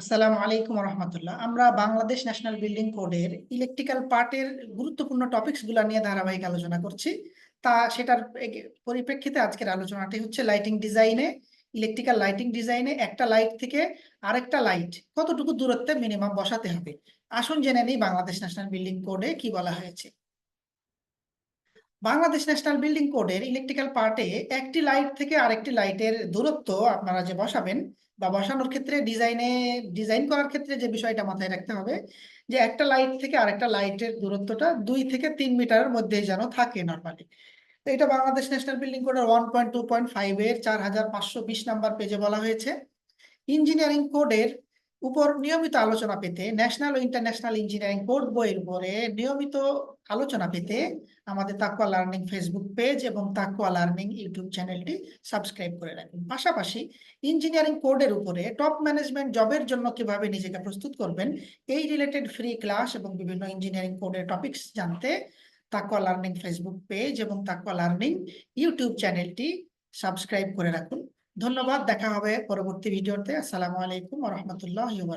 আসসালামু আলাইকুম রহমতুল্লাহ আমরা বাংলাদেশ ন্যাশনাল বিল্ডিং কোডের ইলেকট্রিক্যাল পার্টের গুরুত্বপূর্ণ টপিকসগুলা নিয়ে ধারাবাহিক আলোচনা করছি। তা সেটার পরিপ্রেক্ষিতে আজকের আলোচনাটি হচ্ছে লাইটিং ডিজাইনে ইলেকট্রিক্যাল লাইটিং ডিজাইনে একটা লাইট থেকে আরেকটা লাইট কতটুকু দূরত্বে মিনিমাম বসাতে হবে? আসুন জেনে নিই বাংলাদেশ ন্যাশনাল বিল্ডিং কোডে কি বলা হয়েছে। বাংলাদেশ ন্যাশনাল বিল্ডিং কোডের ইলেকট্রিক্যাল পার্টে একটি লাইট থেকে আরেকটি লাইটের দূরত্ব আপনারা যে বসাবেন বা বসানোর ক্ষেত্রে ডিজাইনে, ডিজাইন করার ক্ষেত্রে যে বিষয়টা মাথায় রাখতে হবে, যে একটা লাইট থেকে আরেকটা লাইটের দূরত্বটা দুই থেকে তিন মিটারের মধ্যে যেন থাকে নর্মালি তো এটা বাংলাদেশ ন্যাশনাল বিল্ডিং কোডের one point two point five এর চার হাজার পাঁচশো বিশ নাম্বার পেজে বলা হয়েছে। ইঞ্জিনিয়ারিং কোডের উপর নিয়মিত আলোচনা পেতে ন্যাশনাল ও ইন্টারন্যাশনাল ইঞ্জিনিয়ারিং কোড বইয়ের উপরে নিয়মিত আলোচনা পেতে আমাদের তাকুয়া লার্নিং ফেসবুক পেজ এবং তাকুয়া লার্নিং ইউটিউব চ্যানেলটি সাবস্ক্রাইব করে রাখুন। পাশাপাশি ইঞ্জিনিয়ারিং কোডের উপরে টপ ম্যানেজমেন্ট জবের জন্য কীভাবে নিজেকে প্রস্তুত করবেন, এই রিলেটেড ফ্রি ক্লাস এবং বিভিন্ন ইঞ্জিনিয়ারিং কোডের টপিকস জানতে তাকুয়া লার্নিং ফেসবুক পেজ এবং তাকুয়া লার্নিং ইউটিউব চ্যানেলটি সাবস্ক্রাইব করে রাখুন। ধন্যবাদ দেখা হবে পরবর্তী ভিডিওতে। আসসালামু আলাইকুম রহমতুল্লাহ